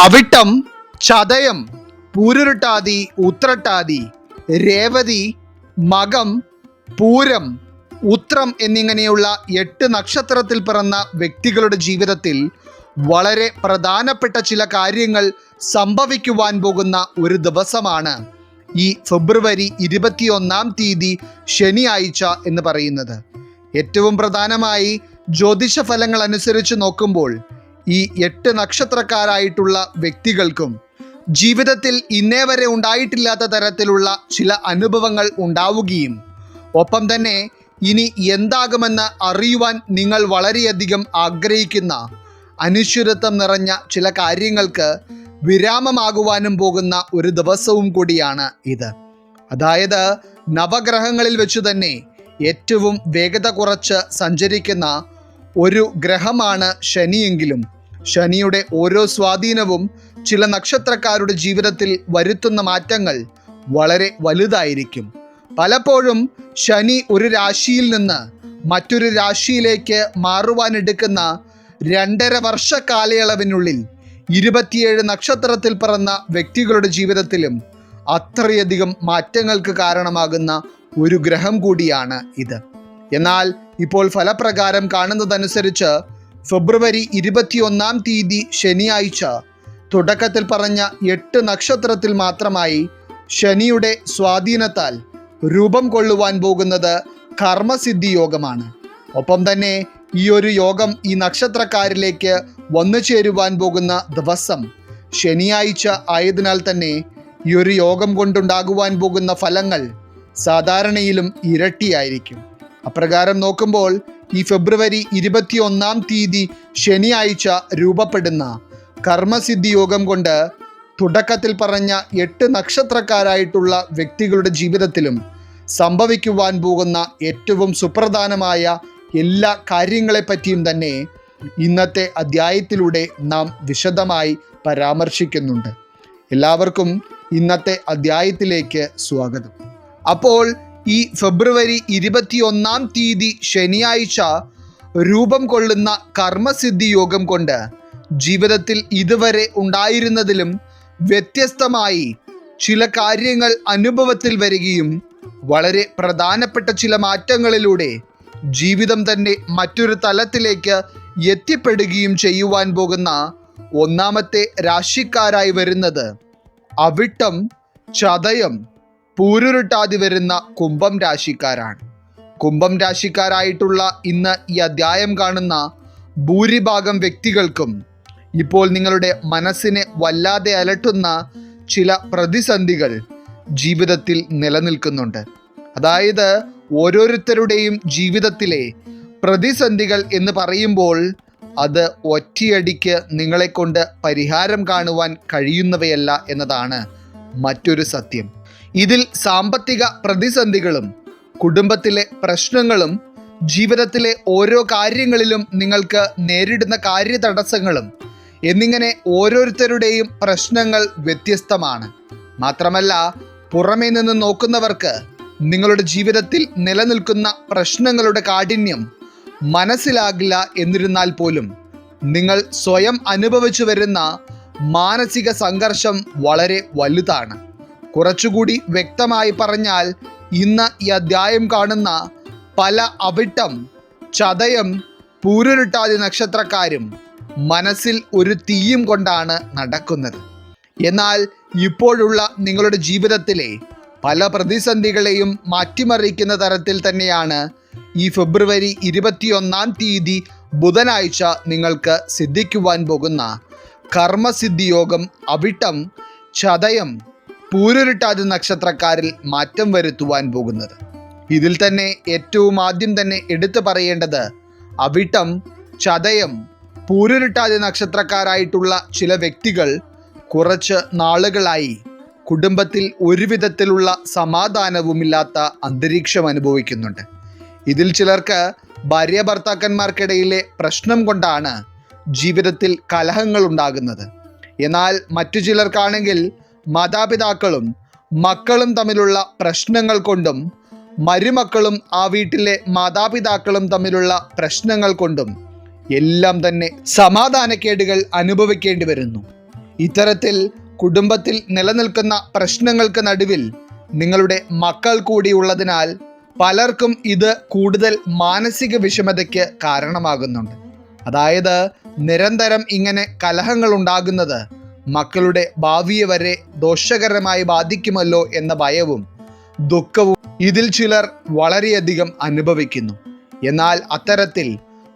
അവിട്ടം ചതയം പൂരുരുട്ടാതി ഉത്രട്ടാതി രേവതി മകം പൂരം ഉത്രം എന്നിങ്ങനെയുള്ള എട്ട് നക്ഷത്രത്തിൽ പിറന്ന വ്യക്തികളുടെ ജീവിതത്തിൽ വളരെ പ്രധാനപ്പെട്ട ചില കാര്യങ്ങൾ സംഭവിക്കുവാൻ പോകുന്ന ഒരു ദിവസമാണ് ഈ ഫെബ്രുവരി ഇരുപത്തിയൊന്നാം തീയതി ശനിയാഴ്ച എന്ന് പറയുന്നത്. ഏറ്റവും പ്രധാനമായി ജ്യോതിഷ ഫലങ്ങൾ അനുസരിച്ച് നോക്കുമ്പോൾ ഈ എട്ട് നക്ഷത്രക്കാരായിട്ടുള്ള വ്യക്തികൾക്കും ജീവിതത്തിൽ ഇന്നേ വരെ ഉണ്ടായിട്ടില്ലാത്ത തരത്തിലുള്ള ചില അനുഭവങ്ങൾ ഉണ്ടാവുകയും ഒപ്പം തന്നെ ഇനി എന്താകുമെന്ന് അറിയുവാൻ നിങ്ങൾ വളരെയധികം ആഗ്രഹിക്കുന്ന അനിശ്ചിതത്വം നിറഞ്ഞ ചില കാര്യങ്ങൾക്ക് വിരാമമാകുവാനും പോകുന്ന ഒരു ദിവസവും കൂടിയാണ് ഇത്. അതായത് നവഗ്രഹങ്ങളിൽ വെച്ച് തന്നെ ഏറ്റവും വേഗത കുറച്ച് സഞ്ചരിക്കുന്ന ഒരു ഗ്രഹമാണ് ശനിയെങ്കിലും. ശനിയുടെ ഓരോ സ്വാധീനവും ചില നക്ഷത്രക്കാരുടെ ജീവിതത്തിൽ വരുത്തുന്ന മാറ്റങ്ങൾ വളരെ വലുതായിരിക്കും. പലപ്പോഴും ശനി ഒരു രാശിയിൽ നിന്ന് മറ്റൊരു രാശിയിലേക്ക് മാറുവാനെടുക്കുന്ന രണ്ടര വർഷ കാലയളവിനുള്ളിൽ ഇരുപത്തിയേഴ് നക്ഷത്രത്തിൽ പിറന്ന വ്യക്തികളുടെ ജീവിതത്തിലും അത്രയധികം മാറ്റങ്ങൾക്ക് കാരണമാകുന്ന ഒരു ഗ്രഹം കൂടിയാണ് ഇത്. എന്നാൽ ഇപ്പോൾ ഫലപ്രകാരം കാണുന്നതനുസരിച്ച് ഫെബ്രുവരി ഇരുപത്തിയൊന്നാം തീയതി ശനിയാഴ്ച തുടക്കത്തിൽ പറഞ്ഞ എട്ട് നക്ഷത്രത്തിൽ മാത്രമായി ശനിയുടെ സ്വാധീനത്താൽ രൂപം കൊള്ളുവാൻ പോകുന്നത് കർമ്മസിദ്ധി യോഗമാണ് ഒപ്പം തന്നെ ഈ ഒരു യോഗം ഈ നക്ഷത്രക്കാരിലേക്ക് വന്നു ചേരുവാൻ പോകുന്ന ദിവസം ശനിയാഴ്ച ആയതിനാൽ തന്നെ ഈ ഒരു യോഗം കൊണ്ടുണ്ടാകുവാൻ പോകുന്ന ഫലങ്ങൾ സാധാരണയിലും ഇരട്ടിയായിരിക്കും. അപ്രകാരം നോക്കുമ്പോൾ ഈ ഫെബ്രുവരി ഇരുപത്തിയൊന്നാം തീയതി ശനിയാഴ്ച രൂപപ്പെടുന്ന കർമ്മസിദ്ധി യോഗം കൊണ്ട് തുടക്കത്തിൽ പറഞ്ഞ എട്ട് നക്ഷത്രക്കാരായിട്ടുള്ള വ്യക്തികളുടെ ജീവിതത്തിലും സംഭവിക്കുവാൻ പോകുന്ന ഏറ്റവും സുപ്രധാനമായ എല്ലാ കാര്യങ്ങളെപ്പറ്റിയും തന്നെ ഇന്നത്തെ അധ്യായത്തിലൂടെ നാം വിശദമായി പരാമർശിക്കുന്നുണ്ട്. എല്ലാവർക്കും ഇന്നത്തെ അധ്യായത്തിലേക്ക് സ്വാഗതം. അപ്പോൾ ഈ ഫെബ്രുവരി ഇരുപത്തിയൊന്നാം തീയതി ശനിയാഴ്ച രൂപം കൊള്ളുന്ന കർമ്മസിദ്ധി യോഗം കൊണ്ട് ജീവിതത്തിൽ ഇതുവരെ ഉണ്ടായിരുന്നതിലും വ്യത്യസ്തമായി ചില കാര്യങ്ങൾ അനുഭവത്തിൽ വരികയും വളരെ പ്രധാനപ്പെട്ട ചില മാറ്റങ്ങളിലൂടെ ജീവിതം തന്നെ മറ്റൊരു തലത്തിലേക്ക് എത്തിപ്പെടുകയും ചെയ്യുവാൻ പോകുന്ന ഒന്നാമത്തെ രാശിക്കാരായി വരുന്നത് അവിട്ടം ചതയം. പൂരുരുട്ടാതി വരുന്ന കുംഭം രാശിക്കാരാണ്. കുംഭം രാശിക്കാരായിട്ടുള്ള ഇന്ന് ഈ അധ്യായം കാണുന്ന ഭൂരിഭാഗം വ്യക്തികൾക്കും ഇപ്പോൾ നിങ്ങളുടെ മനസ്സിനെ വല്ലാതെ അലട്ടുന്ന ചില പ്രതിസന്ധികൾ ജീവിതത്തിൽ നിലനിൽക്കുന്നുണ്ട്. അതായത് ഓരോരുത്തരുടെയും ജീവിതത്തിലെ പ്രതിസന്ധികൾ എന്ന് പറയുമ്പോൾ അത് ഒറ്റയടിക്ക് നിങ്ങളെക്കൊണ്ട് പരിഹാരം കാണുവാൻ കഴിയുന്നവയല്ല എന്നതാണ് മറ്റൊരു സത്യം. ഇതിൽ സാമ്പത്തിക പ്രതിസന്ധികളും കുടുംബത്തിലെ പ്രശ്നങ്ങളും ജീവിതത്തിലെ ഓരോ കാര്യങ്ങളിലും നിങ്ങൾക്ക് നേരിടുന്ന കാര്യതടസ്സങ്ങളും എന്നിങ്ങനെ ഓരോരുത്തരുടെയും പ്രശ്നങ്ങൾ വ്യത്യസ്തമാണ്. മാത്രമല്ല പുറമേ നിന്ന് നോക്കുന്നവർക്ക് നിങ്ങളുടെ ജീവിതത്തിൽ നിലനിൽക്കുന്ന പ്രശ്നങ്ങളുടെ കാഠിന്യം മനസ്സിലാകില്ല എന്നിരുന്നാൽ പോലും നിങ്ങൾ സ്വയം അനുഭവിച്ചു വരുന്ന മാനസിക സംഘർഷം വളരെ വലുതാണ്. കുറച്ചുകൂടി വ്യക്തമായി പറഞ്ഞാൽ ഇന്ന് ഈ അധ്യായം കാണുന്ന പല അവിട്ടം ചതയം പൂരുരുട്ടാതി നക്ഷത്രക്കാരും മനസ്സിൽ ഒരു തീയും കൊണ്ടാണ് നടക്കുന്നത്. എന്നാൽ ഇപ്പോഴുള്ള നിങ്ങളുടെ ജീവിതത്തിലെ പല പ്രതിസന്ധികളെയും മാറ്റിമറിക്കുന്ന തരത്തിൽ തന്നെയാണ് ഈ ഫെബ്രുവരി ഇരുപത്തിയൊന്നാം തീയതി ബുധനാഴ്ച നിങ്ങൾക്ക് സിദ്ധിക്കുവാൻ പോകുന്ന കർമ്മസിദ്ധിയോഗം അവിട്ടം ചതയം പൂരുരുട്ടാതി നക്ഷത്രക്കാരിൽ മാറ്റം വരുത്തുവാൻ പോകുന്നത്. ഇതിൽ തന്നെ ഏറ്റവും ആദ്യം തന്നെ എടുത്തു പറയേണ്ടത് അവിട്ടം ചതയം പൂരുരുട്ടാതി നക്ഷത്രക്കാരായിട്ടുള്ള ചില വ്യക്തികൾ കുറച്ച് നാളുകളായി കുടുംബത്തിൽ ഒരു വിധത്തിലുള്ള സമാധാനവുമില്ലാത്ത അന്തരീക്ഷം അനുഭവിക്കുന്നുണ്ട്. ഇതിൽ ചിലർക്ക് ഭാര്യ ഭർത്താക്കന്മാർക്കിടയിലെ പ്രശ്നം കൊണ്ടാണ് ജീവിതത്തിൽ കലഹങ്ങൾ ഉണ്ടാകുന്നത് എന്നാൽ മറ്റു ചിലർക്കാണെങ്കിൽ മാതാപിതാക്കളും മക്കളും തമ്മിലുള്ള പ്രശ്നങ്ങൾ കൊണ്ടും മരുമക്കളും ആ വീട്ടിലെ മാതാപിതാക്കളും തമ്മിലുള്ള പ്രശ്നങ്ങൾ കൊണ്ടും എല്ലാം തന്നെ സമാധാനക്കേടുകൾ അനുഭവിക്കേണ്ടി വരുന്നു. ഇത്തരത്തിൽ കുടുംബത്തിൽ നിലനിൽക്കുന്ന പ്രശ്നങ്ങൾക്ക് നടുവിൽ നിങ്ങളുടെ മക്കൾ കൂടിയുള്ളതിനാൽ പലർക്കും ഇത് കൂടുതൽ മാനസിക വിഷമതയ്ക്ക് കാരണമാകുന്നുണ്ട്. അതായത് നിരന്തരം ഇങ്ങനെ കലഹങ്ങൾ ഉണ്ടാകുന്നത് മക്കളുടെ ഭാവിയെ വരെ ദോഷകരമായി ബാധിക്കുമല്ലോ എന്ന ഭയവും ദുഃഖവും ഇതിൽ ചിലർ വളരെയധികം അനുഭവിക്കുന്നു. എന്നാൽ അത്തരത്തിൽ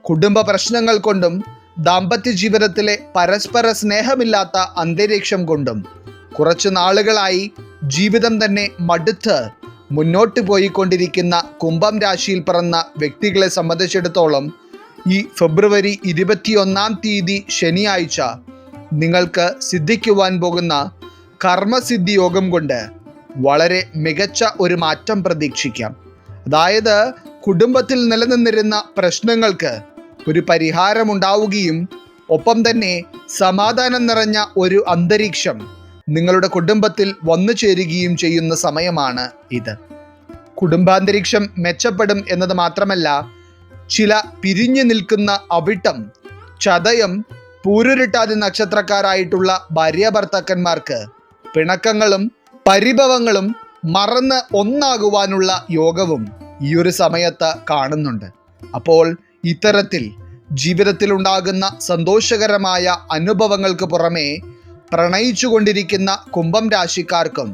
കുടുംബ പ്രശ്നങ്ങൾ കൊണ്ടും ദാമ്പത്യ ജീവിതത്തിലെ പരസ്പര സ്നേഹമില്ലാത്ത അന്തരീക്ഷം കൊണ്ടും കുറച്ചു നാളുകളായി ജീവിതം തന്നെ മടുത്ത് മുന്നോട്ട് പോയിക്കൊണ്ടിരിക്കുന്ന കുംഭം രാശിയിൽ പിറന്ന വ്യക്തികളെ സംബന്ധിച്ചിടത്തോളം ഈ ഫെബ്രുവരി ഇരുപത്തിയൊന്നാം തീയതി ശനിയാഴ്ച നിങ്ങൾക്ക് സിദ്ധിക്കുവാൻ പോകുന്ന കർമ്മസിദ്ധി യോഗം കൊണ്ട് വളരെ മികച്ച ഒരു മാറ്റം പ്രതീക്ഷിക്കാം. അതായത് കുടുംബത്തിൽ നിലനിന്നിരുന്ന പ്രശ്നങ്ങൾക്ക് ഒരു പരിഹാരമുണ്ടാവുകയും ഒപ്പം തന്നെ സമാധാനം നിറഞ്ഞ ഒരു അന്തരീക്ഷം നിങ്ങളുടെ കുടുംബത്തിൽ വന്നു ചേരുകയും ചെയ്യുന്ന സമയമാണ് ഇത്. കുടുംബാന്തരീക്ഷം മെച്ചപ്പെടും എന്നത് മാത്രമല്ല ചില പിരിഞ്ഞു നിൽക്കുന്ന അവിട്ടം ചതയം പൂരുരുട്ടാതി നക്ഷത്രക്കാരായിട്ടുള്ള ഭാര്യ ഭർത്താക്കന്മാർക്ക് പിണക്കങ്ങളും പരിഭവങ്ങളും മറന്ന് ഒന്നാകുവാനുള്ള യോഗവും ഈ ഒരു സമയത്ത് കാണുന്നുണ്ട്. അപ്പോൾ ഇത്തരത്തിൽ ജീവിതത്തിൽ ഉണ്ടാകുന്ന സന്തോഷകരമായ അനുഭവങ്ങൾക്ക് പുറമെ പ്രണയിച്ചുകൊണ്ടിരിക്കുന്ന കുംഭം രാശിക്കാർക്കും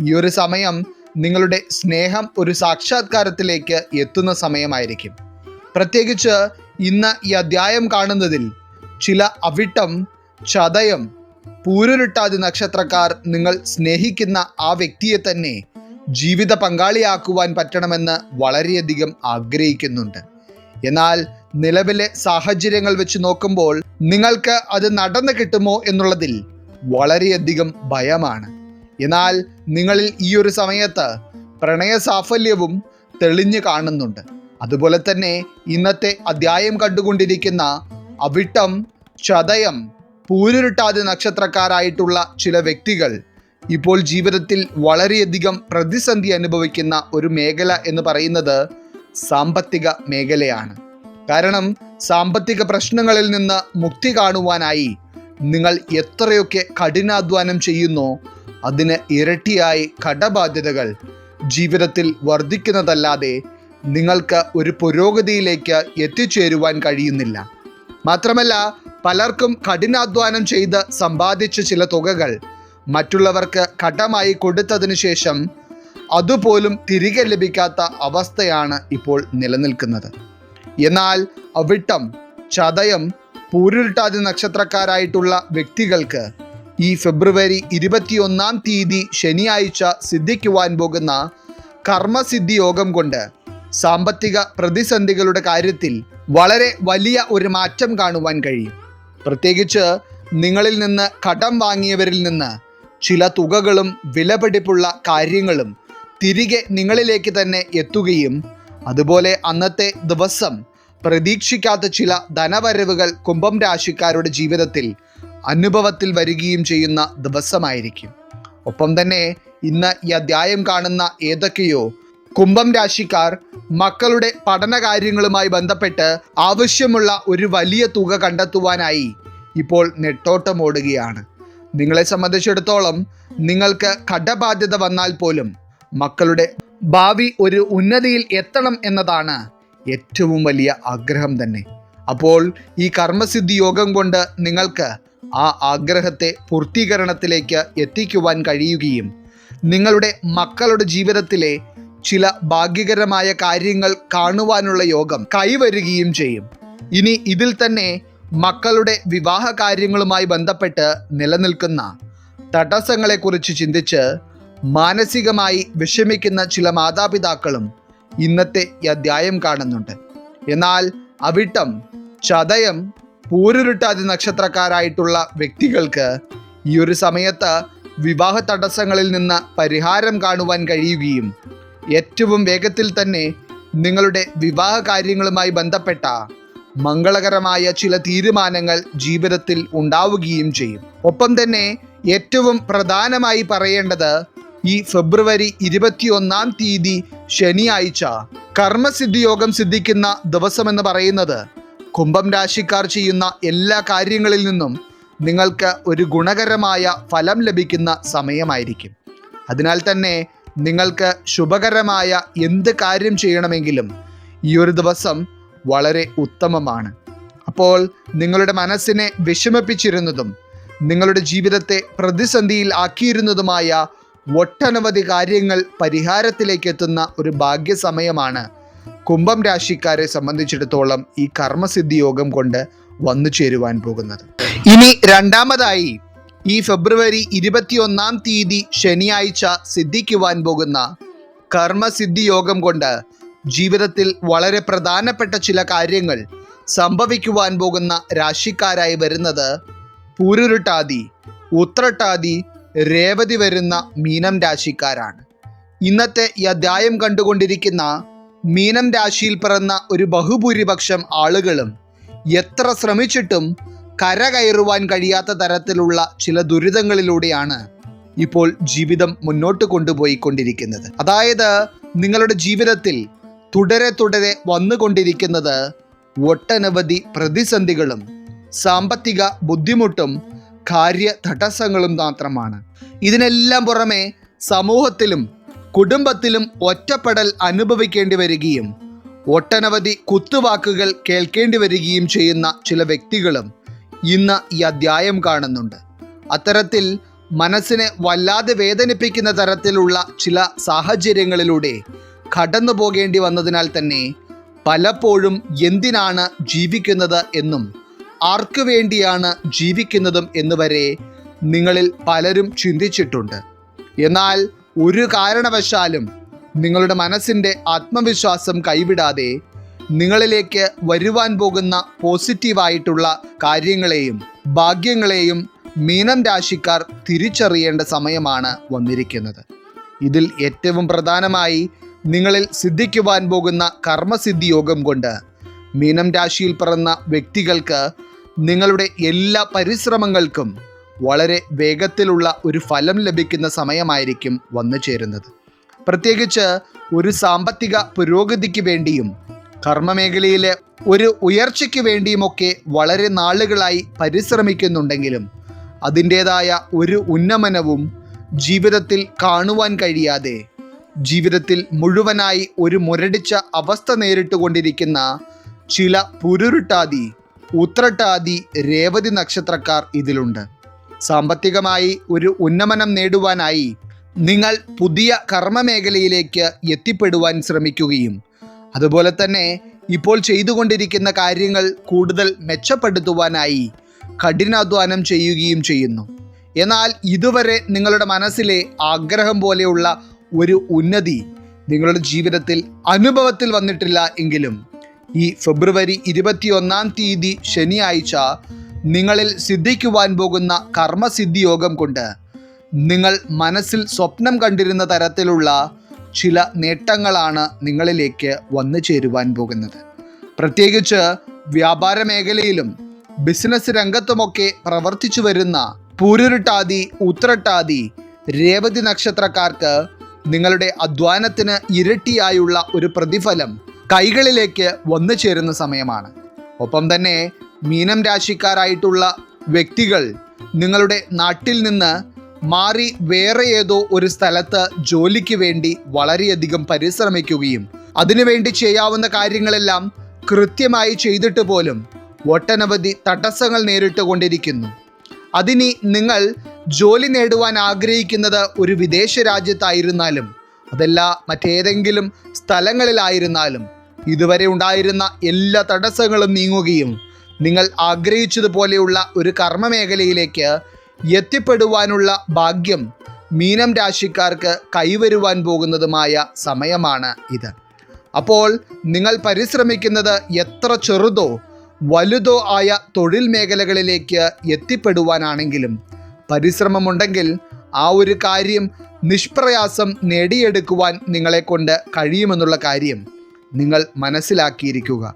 ഈ ഒരു സമയം നിങ്ങളുടെ സ്നേഹം ഒരു സാക്ഷാത്കാരത്തിലേക്ക് എത്തുന്ന സമയമായിരിക്കും. പ്രത്യേകിച്ച് ഇന്ന് ഈ അധ്യായം കാണുന്നതിൽ ചില അവിട്ടം ചതയം പൂരുരുട്ടാതി നക്ഷത്രക്കാർ നിങ്ങൾ സ്നേഹിക്കുന്ന ആ വ്യക്തിയെ തന്നെ ജീവിത പങ്കാളിയാക്കുവാൻ പറ്റണമെന്ന് വളരെയധികം ആഗ്രഹിക്കുന്നുണ്ട്. എന്നാൽ നിലവിലെ സാഹചര്യങ്ങൾ വെച്ച് നോക്കുമ്പോൾ നിങ്ങൾക്ക് അത് നടന്നു കിട്ടുമോ എന്നുള്ളതിൽ വളരെയധികം ഭയമാണ്. എന്നാൽ നിങ്ങളിൽ ഈ ഒരു സമയത്ത് പ്രണയ സാഫല്യവും തെളിഞ്ഞു കാണുന്നുണ്ട്. അതുപോലെ തന്നെ ഇന്നത്തെ അധ്യായം കണ്ടുകൊണ്ടിരിക്കുന്ന അവിട്ടം ചതയം പൂരുരുട്ടാതി നക്ഷത്രക്കാരായിട്ടുള്ള ചില വ്യക്തികൾ ഇപ്പോൾ ജീവിതത്തിൽ വളരെയധികം പ്രതിസന്ധി അനുഭവിക്കുന്ന ഒരു മേഖല എന്ന് പറയുന്നത് സാമ്പത്തിക മേഖലയാണ്. കാരണം സാമ്പത്തിക പ്രശ്നങ്ങളിൽ നിന്ന് മുക്തി കാണുവാനായി നിങ്ങൾ എത്രയൊക്കെ കഠിനാധ്വാനം ചെയ്യുന്നോ അതിന് ഇരട്ടിയായി കടബാധ്യതകൾ ജീവിതത്തിൽ വർദ്ധിക്കുന്നതല്ലാതെ നിങ്ങൾക്ക് ഒരു പുരോഗതിയിലേക്ക് എത്തിച്ചേരുവാൻ കഴിയുന്നില്ല. മാത്രമല്ല പലർക്കും കഠിനാധ്വാനം ചെയ്ത് സമ്പാദിച്ച ചില തുകകൾ മറ്റുള്ളവർക്ക് കടമായി കൊടുത്തതിനു ശേഷം അതുപോലും തിരികെ ലഭിക്കാത്ത അവസ്ഥയാണ് ഇപ്പോൾ നിലനിൽക്കുന്നത്. എന്നാൽ അവിട്ടം ചതയം പൂരുരുട്ടാതി നക്ഷത്രക്കാരായിട്ടുള്ള വ്യക്തികൾക്ക് ഈ ഫെബ്രുവരി ഇരുപത്തിയൊന്നാം തീയതി ശനിയാഴ്ച സിദ്ധിക്കുവാൻ പോകുന്ന കർമ്മസിദ്ധി യോഗം കൊണ്ട് സാമ്പത്തിക പ്രതിസന്ധികളുടെ കാര്യത്തിൽ വളരെ വലിയ ഒരു മാറ്റം കാണുവാൻ കഴിയും. പ്രത്യേകിച്ച് നിങ്ങളിൽ നിന്ന് കടം വാങ്ങിയവരിൽ നിന്ന് ചില തുകകളും വിലപിടിപ്പുള്ള കാര്യങ്ങളും തിരികെ നിങ്ങളിലേക്ക് തന്നെ എത്തുകയും അതുപോലെ അന്നത്തെ ദിവസം പ്രതീക്ഷിക്കാത്ത ചില ധനവരവുകൾ കുംഭം രാശിക്കാരുടെ ജീവിതത്തിൽ അനുഭവത്തിൽ വരികയും ചെയ്യുന്ന ദിവസമായിരിക്കും. ഒപ്പം തന്നെ ഇന്ന് ഈ അധ്യായം കാണുന്ന ഏതൊക്കെയോ കുംഭം രാശിക്കാർ മക്കളുടെ പഠനകാര്യങ്ങളുമായി ബന്ധപ്പെട്ട് ആവശ്യമുള്ള ഒരു വലിയ തുക കണ്ടെത്തുവാനായി ഇപ്പോൾ നെട്ടോട്ടമോടുകയാണ് നിങ്ങളെ സംബന്ധിച്ചിടത്തോളം നിങ്ങൾക്ക് കടബാധ്യത വന്നാൽ പോലും മക്കളുടെ ഭാവി ഒരു ഉന്നതിയിൽ എത്തണം എന്നതാണ് ഏറ്റവും വലിയ ആഗ്രഹം തന്നെ. അപ്പോൾ ഈ കർമ്മസിദ്ധി യോഗം കൊണ്ട് നിങ്ങൾക്ക് ആ ആഗ്രഹത്തെ പൂർത്തീകരണത്തിലേക്ക് എത്തിക്കുവാൻ കഴിയുകയും നിങ്ങളുടെ മക്കളുടെ ജീവിതത്തിലെ ചില ഭാഗ്യകരമായ കാര്യങ്ങൾ കാണുവാനുള്ള യോഗം കൈവരുകയും ചെയ്യും. ഇനി ഇതിൽ തന്നെ മക്കളുടെ വിവാഹ കാര്യങ്ങളുമായി ബന്ധപ്പെട്ട് നിലനിൽക്കുന്ന തടസ്സങ്ങളെക്കുറിച്ച് ചിന്തിച്ച് മാനസികമായി വിഷമിക്കുന്ന ചില മാതാപിതാക്കളും ഇന്നത്തെ ഈ അധ്യായം കാണുന്നുണ്ട്. എന്നാൽ അവിട്ടം ചതയം പൂരുരുട്ടാതി നക്ഷത്രക്കാരായിട്ടുള്ള വ്യക്തികൾക്ക് ഈ ഒരു സമയത്ത് വിവാഹ തടസ്സങ്ങളിൽ നിന്ന് പരിഹാരം കാണുവാൻ കഴിയുകയും ഏറ്റവും വേഗത്തിൽ തന്നെ നിങ്ങളുടെ വിവാഹ കാര്യങ്ങളുമായി ബന്ധപ്പെട്ട മംഗളകരമായ ചില തീരുമാനങ്ങൾ ജീവിതത്തിൽ ഉണ്ടാവുകയും ചെയ്യും. ഒപ്പം തന്നെ ഏറ്റവും പ്രധാനമായി പറയേണ്ടത് ഈ ഫെബ്രുവരി ഇരുപത്തിയൊന്നാം തീയതി ശനിയാഴ്ച കർമ്മസിദ്ധിയോഗം സിദ്ധിക്കുന്ന ദിവസമെന്ന് പറയുന്നത് കുംഭം രാശിക്കാർ ചെയ്യുന്ന എല്ലാ കാര്യങ്ങളിൽ നിന്നും നിങ്ങൾക്ക് ഒരു ഗുണകരമായ ഫലം ലഭിക്കുന്ന സമയമായിരിക്കും. അതിനാൽ തന്നെ നിങ്ങൾക്ക് ശുഭകരമായ എന്ത് കാര്യം ചെയ്യണമെങ്കിലും ഈ ഒരു ദിവസം വളരെ ഉത്തമമാണ്. അപ്പോൾ നിങ്ങളുടെ മനസ്സിനെ വിഷമിപ്പിച്ചിരുന്നതും നിങ്ങളുടെ ജീവിതത്തെ പ്രതിസന്ധിയിൽ ആക്കിയിരുന്നതുമായ ഒട്ടനവധി കാര്യങ്ങൾ പരിഹാരത്തിലേക്ക് എത്തുന്ന ഒരു ഭാഗ്യസമയമാണ് കുംഭം രാശിക്കാരെ സംബന്ധിച്ചിടത്തോളം ഈ കർമ്മസിദ്ധി യോഗം കൊണ്ട് വന്നു ചേരുവാൻ പോകുന്നത്. ഇനി രണ്ടാമതായി ഈ ഫെബ്രുവരി ഇരുപത്തിയൊന്നാം തീയതി ശനിയാഴ്ച സിദ്ധിക്കുവാൻ പോകുന്ന കർമ്മസിദ്ധി യോഗം കൊണ്ട് ജീവിതത്തിൽ വളരെ പ്രധാനപ്പെട്ട ചില കാര്യങ്ങൾ സംഭവിക്കുവാൻ പോകുന്ന രാശിക്കാരായി വരുന്നത് പൂരുരുട്ടാതി ഉത്രട്ടാതി രേവതി വരുന്ന മീനം രാശിക്കാരാണ്. ഇന്നത്തെ ഈ അധ്യായം കണ്ടുകൊണ്ടിരിക്കുന്ന മീനം രാശിയിൽ പിറന്ന ഒരു ബഹുഭൂരിപക്ഷം ആളുകളും എത്ര ശ്രമിച്ചിട്ടും കരകയറുവാൻ കഴിയാത്ത തരത്തിലുള്ള ചില ദുരിതങ്ങളിലൂടെയാണ് ഇപ്പോൾ ജീവിതം മുന്നോട്ട് കൊണ്ടുപോയിക്കൊണ്ടിരിക്കുന്നത്. അതായത് നിങ്ങളുടെ ജീവിതത്തിൽ തുടരെ തുടരെ വന്നുകൊണ്ടിരിക്കുന്നത് ഒട്ടനവധി പ്രതിസന്ധികളും സാമ്പത്തിക ബുദ്ധിമുട്ടും കാര്യ തടസ്സങ്ങളും മാത്രമാണ്. ഇതിനെല്ലാം പുറമെ സമൂഹത്തിലും കുടുംബത്തിലും ഒറ്റപ്പെടൽ അനുഭവിക്കേണ്ടി വരികയും ഒട്ടനവധി കുത്തുവാക്കുകൾ കേൾക്കേണ്ടി വരികയും ചെയ്യുന്ന ചില വ്യക്തികളും ഇന്ന് ഈ അധ്യായം കാണുന്നുണ്ട്. അത്തരത്തിൽ മനസ്സിനെ വല്ലാതെ വേദനിപ്പിക്കുന്ന തരത്തിലുള്ള ചില സാഹചര്യങ്ങളിലൂടെ കടന്നു പോകേണ്ടി വന്നതിനാൽ തന്നെ പലപ്പോഴും എന്തിനാണ് ജീവിക്കുന്നത് എന്നും ആർക്കു വേണ്ടിയാണ് ജീവിക്കുന്നതും എന്നുവരെ നിങ്ങളിൽ പലരും ചിന്തിച്ചിട്ടുണ്ട്. എന്നാൽ ഒരു കാരണവശാലും നിങ്ങളുടെ മനസ്സിന്റെ ആത്മവിശ്വാസം കൈവിടാതെ നിങ്ങളിലേക്ക് വരുവാൻ പോകുന്ന പോസിറ്റീവായിട്ടുള്ള കാര്യങ്ങളെയും ഭാഗ്യങ്ങളെയും മീനം രാശിക്കാർ തിരിച്ചറിയേണ്ട സമയമാണ് വന്നിരിക്കുന്നത്. ഇതിൽ ഏറ്റവും പ്രധാനമായി നിങ്ങളിൽ സിദ്ധിക്കുവാൻ പോകുന്ന കർമ്മസിദ്ധി യോഗം കൊണ്ട് മീനം രാശിയിൽ പിറന്ന വ്യക്തികൾക്ക് നിങ്ങളുടെ എല്ലാ പരിശ്രമങ്ങൾക്കും വളരെ വേഗത്തിലുള്ള ഒരു ഫലം ലഭിക്കുന്ന സമയമായിരിക്കും വന്നു ചേരുന്നത് പ്രത്യേകിച്ച് ഒരു സാമ്പത്തിക പുരോഗതിക്ക് വേണ്ടിയും കർമ്മമേഖലയിലെ ഒരു ഉയർച്ചയ്ക്ക് വേണ്ടിയുമൊക്കെ വളരെ നാളുകളായി പരിശ്രമിക്കുന്നുണ്ടെങ്കിലും അതിന്റേതായ ഒരു ഉന്നമനവും ജീവിതത്തിൽ കാണുവാൻ കഴിയാതെ ജീവിതത്തിൽ മുഴുവനായി ഒരു മുരടിച്ച അവസ്ഥ നേരിട്ടുകൊണ്ടിരിക്കുന്ന ചില പുരുരുട്ടാതി ഉത്രട്ടാതി രേവതി നക്ഷത്രക്കാർ ഇതിലുണ്ട്. സാമ്പത്തികമായി ഒരു ഉന്നമനം നേടുവാനായി നിങ്ങൾ പുതിയ കർമ്മമേഖലയിലേക്ക് എത്തിപ്പെടുവാൻ ശ്രമിക്കുകയും അതുപോലെ തന്നെ ഇപ്പോൾ ചെയ്തുകൊണ്ടിരിക്കുന്ന കാര്യങ്ങൾ കൂടുതൽ മെച്ചപ്പെടുത്തുവാനായി കഠിനാധ്വാനം ചെയ്യുകയും ചെയ്യുന്നു. എന്നാൽ ഇതുവരെ നിങ്ങളുടെ മനസ്സിലെ ആഗ്രഹം പോലെയുള്ള ഒരു ഉന്നതി നിങ്ങളുടെ ജീവിതത്തിൽ അനുഭവത്തിൽ വന്നിട്ടില്ല എങ്കിലും ഈ ഫെബ്രുവരി ഇരുപത്തിയൊന്നാം തീയതി ശനിയാഴ്ച നിങ്ങളിൽ സിദ്ധിക്കുവാൻ പോകുന്ന കർമ്മസിദ്ധി യോഗം കൊണ്ട് നിങ്ങൾ മനസ്സിൽ സ്വപ്നം കണ്ടിരുന്ന തരത്തിലുള്ള ചില നേട്ടങ്ങളാണ് നിങ്ങളിലേക്ക് വന്നു ചേരുവാൻ പോകുന്നത്. പ്രത്യേകിച്ച് വ്യാപാര മേഖലയിലും ബിസിനസ് രംഗത്തുമൊക്കെ പ്രവർത്തിച്ചു വരുന്ന പൂരുരുട്ടാതി ഉത്രട്ടാതി രേവതി നക്ഷത്രക്കാർക്ക് നിങ്ങളുടെ അധ്വാനത്തിന് ഇരട്ടിയായുള്ള ഒരു പ്രതിഫലം കൈകളിലേക്ക് വന്നു ചേരുന്ന സമയമാണ്. ഒപ്പം തന്നെ മീനം രാശിക്കാരായിട്ടുള്ള വ്യക്തികൾ നിങ്ങളുടെ നാട്ടിൽ നിന്ന് മാറി വേറെ ഏതോ ഒരു സ്ഥലത്ത് ജോലിക്ക് വേണ്ടി വളരെയധികം പരിശ്രമിക്കുകയും അതിനുവേണ്ടി ചെയ്യാവുന്ന കാര്യങ്ങളെല്ലാം കൃത്യമായി ചെയ്തിട്ട് പോലും ഒട്ടനവധി തടസ്സങ്ങൾ നേരിട്ടുകൊണ്ടിരിക്കുന്നു അതിനി നിങ്ങൾ ജോലി നേടുവാൻ ആഗ്രഹിക്കുന്നത് ഒരു വിദേശ രാജ്യത്തായിരുന്നാലും അതല്ല മറ്റേതെങ്കിലും സ്ഥലങ്ങളിലായിരുന്നാലും ഇതുവരെ ഉണ്ടായിരുന്ന എല്ലാ തടസ്സങ്ങളും നീങ്ങുകയും നിങ്ങൾ ആഗ്രഹിച്ചതുപോലെയുള്ള ഒരു കർമ്മമേഖലയിലേക്ക് എത്തിപ്പെടുവാനുള്ള ഭാഗ്യം മീനം രാശിക്കാർക്ക് കൈവരുവാൻ പോകുന്നതുമായ സമയമാണ് ഇത്. അപ്പോൾ നിങ്ങൾ പരിശ്രമിക്കുന്നത് എത്ര ചെറുതോ വലുതോ ആയ തൊഴിൽ മേഖലകളിലേക്ക് എത്തിപ്പെടുവാനാണെങ്കിലും പരിശ്രമമുണ്ടെങ്കിൽ ആ ഒരു കാര്യം നിഷ്പ്രയാസം നേടിയെടുക്കുവാൻ നിങ്ങളെക്കൊണ്ട് കഴിയുമെന്നുള്ള കാര്യം നിങ്ങൾ മനസ്സിലാക്കിയിരിക്കുക.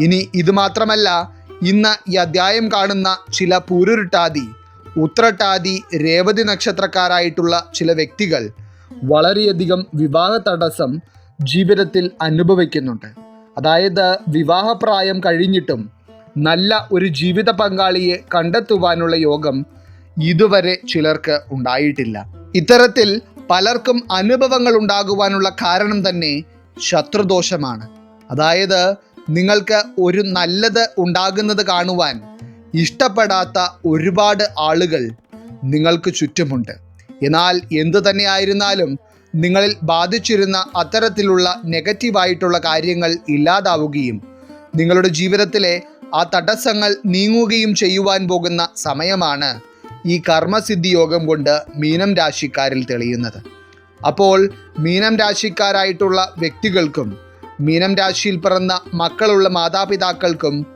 ഇനി ഇത് മാത്രമല്ല ഇന്ന് ഈ അധ്യായം കാണുന്ന ചില പൂരുരുട്ടാതി ഉത്രട്ടാതി രേവതി നക്ഷത്രക്കാരായിട്ടുള്ള ചില വ്യക്തികൾ വളരെയധികം വിവാഹ തടസ്സം ജീവിതത്തിൽ അനുഭവിക്കുന്നുണ്ട്. അതായത് വിവാഹപ്രായം കഴിഞ്ഞിട്ടും നല്ല ഒരു ജീവിത പങ്കാളിയെ കണ്ടെത്തുവാനുള്ള യോഗം ഇതുവരെ ചിലർക്ക് ഉണ്ടായിട്ടില്ല. ഇത്തരത്തിൽ പലർക്കും അനുഭവങ്ങൾ ഉണ്ടാകുവാനുള്ള കാരണം തന്നെ ശത്രുദോഷമാണ്. അതായത് നിങ്ങൾക്ക് ഒരു നല്ലത് ഉണ്ടാകുന്നത് കാണുവാൻ ഇഷ്ടപ്പെടാത്ത ഒരുപാട് ആളുകൾ നിങ്ങൾക്ക് ചുറ്റുമുണ്ട്. എന്നാൽ എന്തു തന്നെയായിരുന്നാലും നിങ്ങളിൽ ബാധിച്ചിരുന്ന അത്തരത്തിലുള്ള നെഗറ്റീവായിട്ടുള്ള കാര്യങ്ങൾ ഇല്ലാതാവുകയും നിങ്ങളുടെ ജീവിതത്തിലെ ആ തടസ്സങ്ങൾ നീങ്ങുകയും ചെയ്യുവാൻ പോകുന്ന സമയമാണ് ഈ കർമ്മസിദ്ധി യോഗം കൊണ്ട് മീനം രാശിക്കാരിൽ തെളിയുന്നത്. അപ്പോൾ മീനം രാശിക്കാരായിട്ടുള്ള വ്യക്തികൾക്കും മീനം രാശിയിൽ പിറന്ന മക്കളുള്ള മാതാപിതാക്കൾക്കും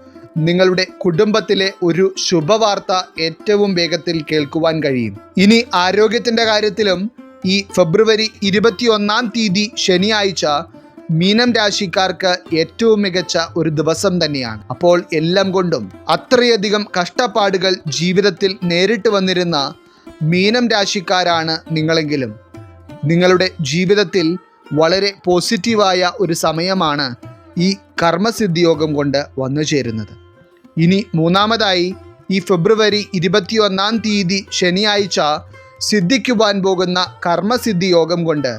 നിങ്ങളുടെ കുടുംബത്തിലെ ഒരു ശുഭവാർത്ത ഏറ്റവും വേഗത്തിൽ കേൾക്കുവാൻ കഴിയും. ഇനി ആരോഗ്യത്തിന്റെ കാര്യത്തിലും ഈ ഫെബ്രുവരി ഇരുപത്തിയൊന്നാം തീയതി ശനിയാഴ്ച മീനം രാശിക്കാർക്ക് ഏറ്റവും മികച്ച ഒരു ദിവസം തന്നെയാണ്. അപ്പോൾ എല്ലാം കൊണ്ടും അത്രയധികം കഷ്ടപ്പാടുകൾ ജീവിതത്തിൽ നേരിട്ട് വന്നിരുന്ന മീനം രാശിക്കാരാണ് നിങ്ങളെങ്കിലും. നിങ്ങളുടെ ജീവിതത്തിൽ വളരെ പോസിറ്റീവായ ഒരു സമയമാണ് ഈ കർമ്മസിദ്ധിയോഗം കൊണ്ട് വന്നു ചേരുന്നത് ഇനി മൂന്നാമതായി ഈ ഫെബ്രുവരി ഇരുപത്തിയൊന്നാം തീയതി ശനിയാഴ്ച സിദ്ധിക്കുവാൻ പോകുന്ന കർമ്മസിദ്ധി യോഗം കൊണ്ട്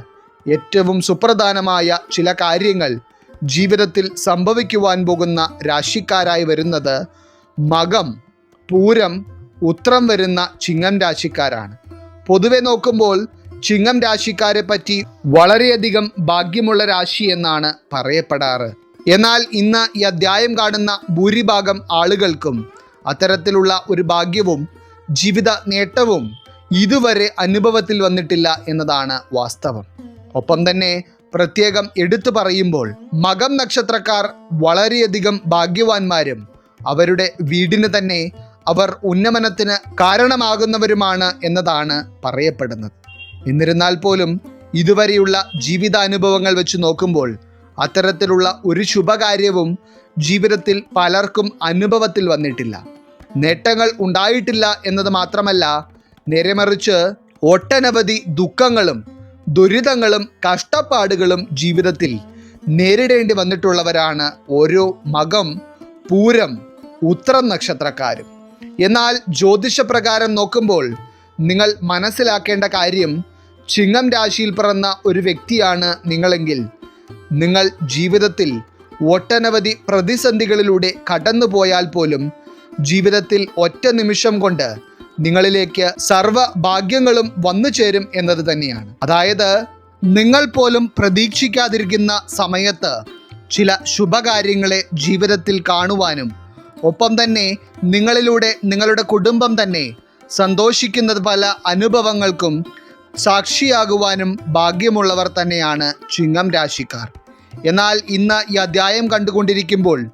ഏറ്റവും സുപ്രധാനമായ ചില കാര്യങ്ങൾ ജീവിതത്തിൽ സംഭവിക്കുവാൻ പോകുന്ന രാശിക്കാരായി വരുന്നത് മകം പൂരം ഉത്രം വരുന്ന ചിങ്ങം രാശിക്കാരാണ്. പൊതുവെ നോക്കുമ്പോൾ ചിങ്ങം രാശിക്കാരെ പറ്റി വളരെയധികം ഭാഗ്യമുള്ള രാശി എന്നാണ് പറയപ്പെടാറ്. എന്നാൽ ഇന്ന് ഈ അധ്യായം കാണുന്ന ഭൂരിഭാഗം ആളുകൾക്കും അത്തരത്തിലുള്ള ഒരു ഭാഗ്യവും ജീവിത നേട്ടവും ഇതുവരെ അനുഭവത്തിൽ വന്നിട്ടില്ല എന്നതാണ് വാസ്തവം. ഒപ്പം തന്നെ പ്രത്യേകം എടുത്തു പറയുമ്പോൾ മകം നക്ഷത്രക്കാർ വളരെയധികം ഭാഗ്യവാന്മാരും അവരുടെ വീടിന് തന്നെ അവർ ഉന്നമനത്തിന് കാരണമാകുന്നവരുമാണ് എന്നതാണ് പറയപ്പെടുന്നത്. എന്നിരുന്നാൽ പോലും ഇതുവരെയുള്ള ജീവിതാനുഭവങ്ങൾ വെച്ച് നോക്കുമ്പോൾ അത്തരത്തിലുള്ള ഒരു ശുഭകാര്യവും ജീവിതത്തിൽ പലർക്കും അനുഭവത്തിൽ വന്നിട്ടില്ല. നേട്ടങ്ങൾ ഉണ്ടായിട്ടില്ല എന്നത് മാത്രമല്ല നേരെമറിച്ച് ഒട്ടനവധി ദുഃഖങ്ങളും ദുരിതങ്ങളും കഷ്ടപ്പാടുകളും ജീവിതത്തിൽ നേരിടേണ്ടി വന്നിട്ടുള്ളവരാണ് ഓരോ മകം പൂരം ഉത്രം നക്ഷത്രക്കാരും. എന്നാൽ ജ്യോതിഷപ്രകാരം നോക്കുമ്പോൾ നിങ്ങൾ മനസ്സിലാക്കേണ്ട കാര്യം ചിങ്ങം രാശിയിൽ പിറന്ന ഒരു വ്യക്തിയാണ് നിങ്ങളെങ്കിൽ നിങ്ങൾ ജീവിതത്തിൽ ഒട്ടനവധി പ്രതിസന്ധികളിലൂടെ കടന്നുപോയാൽ പോലും ജീവിതത്തിൽ ഒറ്റ നിമിഷം കൊണ്ട് നിങ്ങളിലേക്ക് സർവ ഭാഗ്യങ്ങളും വന്നു ചേരും എന്നത് തന്നെയാണ്. അതായത് നിങ്ങൾ പോലും പ്രതീക്ഷിക്കാതിരിക്കുന്ന സമയത്ത് ചില ശുഭകാര്യങ്ങളെ ജീവിതത്തിൽ കാണുവാനും ഒപ്പം തന്നെ നിങ്ങളിലൂടെ നിങ്ങളുടെ കുടുംബം തന്നെ സന്തോഷിക്കുന്നത് പല അനുഭവങ്ങൾക്കും സാക്ഷിയാകുവാനും ഭാഗ്യമുള്ളവർ തന്നെയാണ് ചിങ്ങം രാശിക്കാർ. എന്നാൽ ഇന്ന് ഈ അധ്യായം കണ്ടുകൊണ്ടിരിക്കുമ്പോൾ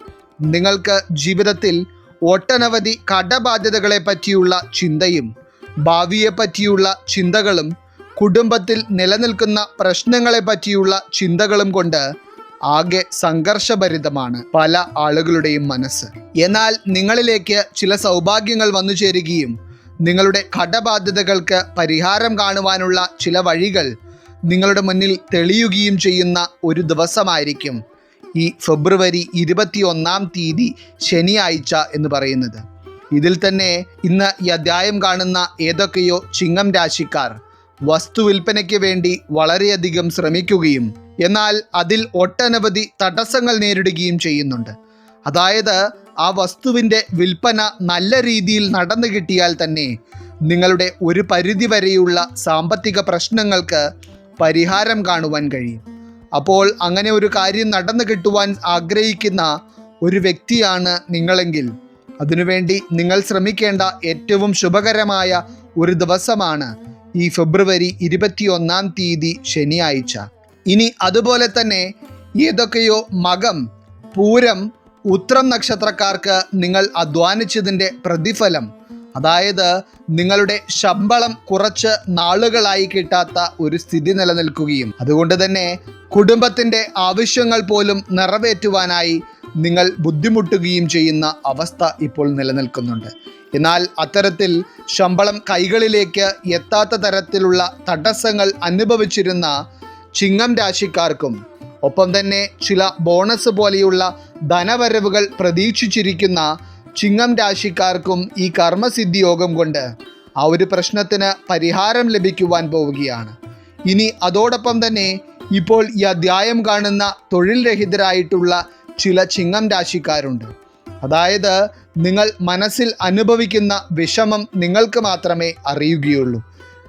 നിങ്ങൾക്ക് ജീവിതത്തിൽ ഒട്ടനവധി കടബാധ്യതകളെ പറ്റിയുള്ള ചിന്തയും ഭാവിയെ പറ്റിയുള്ള ചിന്തകളും കുടുംബത്തിൽ നിലനിൽക്കുന്ന പ്രശ്നങ്ങളെ പറ്റിയുള്ള ചിന്തകളും കൊണ്ട് ആകെ സംഘർഷഭരിതമാണ് പല ആളുകളുടെയും മനസ്സ്. എന്നാൽ നിങ്ങളിലേക്ക് ചില സൗഭാഗ്യങ്ങൾ വന്നു ചേരുകയും നിങ്ങളുടെ കടബാധ്യതകൾക്ക് പരിഹാരം കാണുവാനുള്ള ചില വഴികൾ നിങ്ങളുടെ മുന്നിൽ തെളിയുകയും ചെയ്യുന്ന ഒരു ദിവസമായിരിക്കും. ഈ ഫെബ്രുവരി ഇരുപത്തി ഒന്നാം തീയതി ശനിയാഴ്ച എന്ന് പറയുന്നത്. ഇതിൽ തന്നെ ഇന്ന് ഈ അധ്യായം കാണുന്ന ഏതൊക്കെയോ ചിങ്ങം രാശിക്കാർ വസ്തു വിൽപ്പനയ്ക്ക് വേണ്ടി വളരെയധികം ശ്രമിക്കുകയും എന്നാൽ അതിൽ ഒട്ടനവധി തടസ്സങ്ങൾ നേരിടുകയും ചെയ്യുന്നുണ്ട്. അതായത് ആ വസ്തുവിന്റെ വിൽപ്പന നല്ല രീതിയിൽ നടന്നു കിട്ടിയാൽ തന്നെ നിങ്ങളുടെ ഒരു പരിധി വരെയുള്ള സാമ്പത്തിക പ്രശ്നങ്ങൾക്ക് പരിഹാരം കാണുവാൻ കഴിയും. അപ്പോൾ അങ്ങനെ ഒരു കാര്യം നടന്നു കിട്ടുവാൻ ആഗ്രഹിക്കുന്ന ഒരു വ്യക്തിയാണ് നിങ്ങളെങ്കിൽ അതിനുവേണ്ടി നിങ്ങൾ ശ്രമിക്കേണ്ട ഏറ്റവും ശുഭകരമായ ഒരു ദിവസമാണ് ഈ ഫെബ്രുവരി ഇരുപത്തിയൊന്നാം തീയതി ശനിയാഴ്ച. ഇനി അതുപോലെ തന്നെ ഏതൊക്കെയോ മകം പൂരം ഉത്രം നക്ഷത്രക്കാർക്ക് നിങ്ങൾ അധ്വാനിച്ചതിന്റെ പ്രതിഫലം. അതായത് നിങ്ങളുടെ ശമ്പളം കുറച്ച് നാളുകളായി കിട്ടാത്ത ഒരു സ്ഥിതി നിലനിൽക്കുകയും അതുകൊണ്ട് തന്നെ കുടുംബത്തിന്റെ ആവശ്യങ്ങൾ പോലും നിറവേറ്റുവാനായി നിങ്ങൾ ബുദ്ധിമുട്ടുകയും ചെയ്യുന്ന അവസ്ഥ ഇപ്പോൾ നിലനിൽക്കുന്നുണ്ട്. എന്നാൽ അത്തരത്തിൽ ശമ്പളം കൈകളിലേക്ക് എത്താത്ത തരത്തിലുള്ള തടസ്സങ്ങൾ അനുഭവിച്ചിരുന്ന ചിങ്ങം രാശിക്കാർക്കും ഒപ്പം തന്നെ ചില ബോണസ് പോലെയുള്ള ധനവരവുകൾ പ്രതീക്ഷിച്ചിരിക്കുന്ന ചിങ്ങം രാശിക്കാർക്കും ഈ കർമ്മസിദ്ധി യോഗം കൊണ്ട് ആ ഒരു പ്രശ്നത്തിന് പരിഹാരം ലഭിക്കുവാൻ പോവുകയാണ്. ഇനി അതോടൊപ്പം തന്നെ ഇപ്പോൾ ഈ അധ്യായം കാണുന്ന തൊഴിൽ രഹിതരായിട്ടുള്ള ചില ചിങ്ങം രാശിക്കാരുണ്ട്. അതായത് നിങ്ങൾ മനസ്സിൽ അനുഭവിക്കുന്ന വിഷമം നിങ്ങൾക്ക് മാത്രമേ അറിയുകയുള്ളൂ.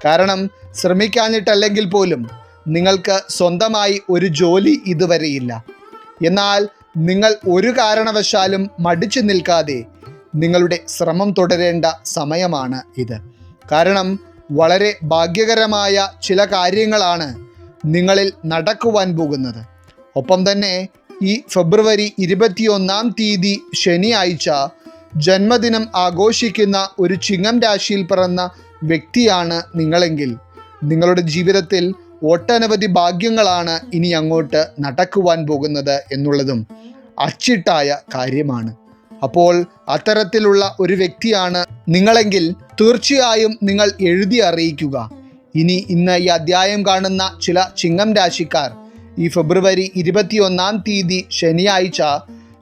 കാരണം ശ്രമിക്കാഞ്ഞിട്ടല്ലെങ്കിൽ പോലും നിങ്ങൾക്ക് സ്വന്തമായി ഒരു ജോലി ഇതുവരെയില്ല. എന്നാൽ നിങ്ങൾ ഒരു കാരണവശാലും മടിച്ചു നിൽക്കാതെ നിങ്ങളുടെ ശ്രമം തുടരേണ്ട സമയമാണ് ഇത്. കാരണം വളരെ ഭാഗ്യകരമായ ചില കാര്യങ്ങളാണ് നിങ്ങളിൽ നടക്കുവാൻ പോകുന്നത്. ഒപ്പം തന്നെ ഈ ഫെബ്രുവരി ഇരുപത്തിയൊന്നാം തീയതി ശനിയാഴ്ച ജന്മദിനം ആഘോഷിക്കുന്ന ഒരു ചിങ്ങം രാശിയിൽ പിറന്ന വ്യക്തിയാണ് നിങ്ങളെങ്കിൽ. നിങ്ങളുടെ ജീവിതത്തിൽ ഒട്ടനവധി ഭാഗ്യങ്ങളാണ് ഇനി അങ്ങോട്ട് നടക്കുവാൻ പോകുന്നത് എന്നുള്ളതും അച്ചിട്ടായ കാര്യമാണ്. അപ്പോൾ അത്തരത്തിലുള്ള ഒരു വ്യക്തിയാണ് നിങ്ങളെങ്കിൽ തീർച്ചയായും നിങ്ങൾ എഴുതി അറിയിക്കുക. ഇനി ഇന്ന് ഈ അധ്യായം കാണുന്ന ചില ചിങ്ങം രാശിക്കാർ ഈ ഫെബ്രുവരി ഇരുപത്തിയൊന്നാം തീയതി ശനിയാഴ്ച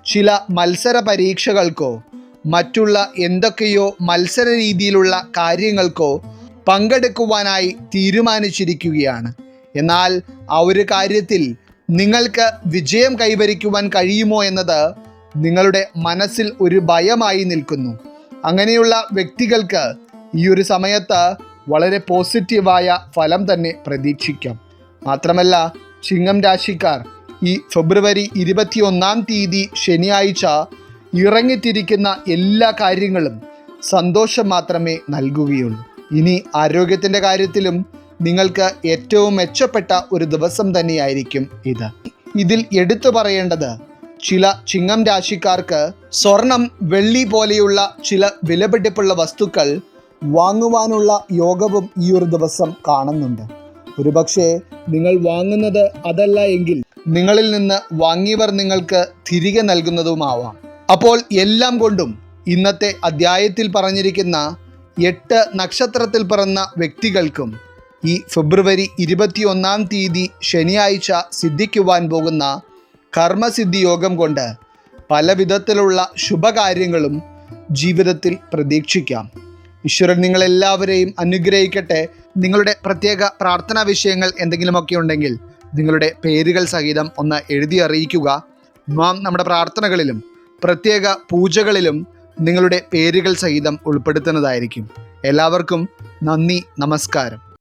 ചില മത്സര പരീക്ഷകൾക്കോ മറ്റുള്ള എന്തൊക്കെയോ മത്സര രീതിയിലുള്ള കാര്യങ്ങൾക്കോ പങ്കെടുക്കുവാനായി തീരുമാനിച്ചിരിക്കുകയാണ്. എന്നാൽ ആ ഒരു കാര്യത്തിൽ നിങ്ങൾക്ക് വിജയം കൈവരിക്കുവാൻ കഴിയുമോ എന്നത് നിങ്ങളുടെ മനസ്സിൽ ഒരു ഭയമായി നിൽക്കുന്നു. അങ്ങനെയുള്ള വ്യക്തികൾക്ക് ഈ ഒരു സമയത്ത് വളരെ പോസിറ്റീവായ ഫലം തന്നെ പ്രതീക്ഷിക്കാം. മാത്രമല്ല ചിങ്ങം രാശിക്കാർ ഈ ഫെബ്രുവരി ഇരുപത്തിയൊന്നാം തീയതി ശനിയാഴ്ച ഇറങ്ങിത്തിരിക്കുന്ന എല്ലാ കാര്യങ്ങളും സന്തോഷം മാത്രമേ നൽകുകയുള്ളൂ. ഇനി ആരോഗ്യത്തിന്റെ കാര്യത്തിലും നിങ്ങൾക്ക് ഏറ്റവും മെച്ചപ്പെട്ട ഒരു ദിവസം തന്നെയായിരിക്കും ഇത്. ഇതിൽ എടുത്തു പറയേണ്ടത് ചില ചിങ്ങം രാശിക്കാർക്ക് സ്വർണം വെള്ളി പോലെയുള്ള ചില വിലപിടിപ്പുള്ള വസ്തുക്കൾ വാങ്ങുവാനുള്ള യോഗവും ഈ ഒരു ദിവസം കാണുന്നുണ്ട്. ഒരുപക്ഷെ നിങ്ങൾ വാങ്ങുന്നത് അതല്ല എങ്കിൽ നിങ്ങളിൽ നിന്ന് വാങ്ങിയവർ നിങ്ങൾക്ക് തിരികെ നൽകുന്നതുമാവാം. അപ്പോൾ എല്ലാം കൊണ്ടും ഇന്നത്തെ അധ്യായത്തിൽ പറഞ്ഞിരിക്കുന്ന എട്ട് നക്ഷത്രത്തിൽ പിറന്ന വ്യക്തികൾക്കും ഈ ഫെബ്രുവരി ഇരുപത്തിയൊന്നാം തീയതി ശനിയാഴ്ച സിദ്ധിക്കുവാൻ പോകുന്ന കർമ്മസിദ്ധി യോഗം കൊണ്ട് പല വിധത്തിലുള്ള ശുഭകാര്യങ്ങളും ജീവിതത്തിൽ പ്രതീക്ഷിക്കാം. ഈശ്വരൻ നിങ്ങളെല്ലാവരെയും അനുഗ്രഹിക്കട്ടെ. നിങ്ങളുടെ പ്രത്യേക പ്രാർത്ഥനാ വിഷയങ്ങൾ എന്തെങ്കിലുമൊക്കെ ഉണ്ടെങ്കിൽ നിങ്ങളുടെ പേരുകൾ സഹിതം ഒന്ന് എഴുതി അറിയിക്കുക. നാം നമ്മുടെ പ്രാർത്ഥനകളിലും പ്രത്യേക പൂജകളിലും നിങ്ങളുടെ പേരുകൾ സഹിതം ഉൾപ്പെടുത്തുന്നതായിരിക്കും. എല്ലാവർക്കും നന്ദി നമസ്കാരം.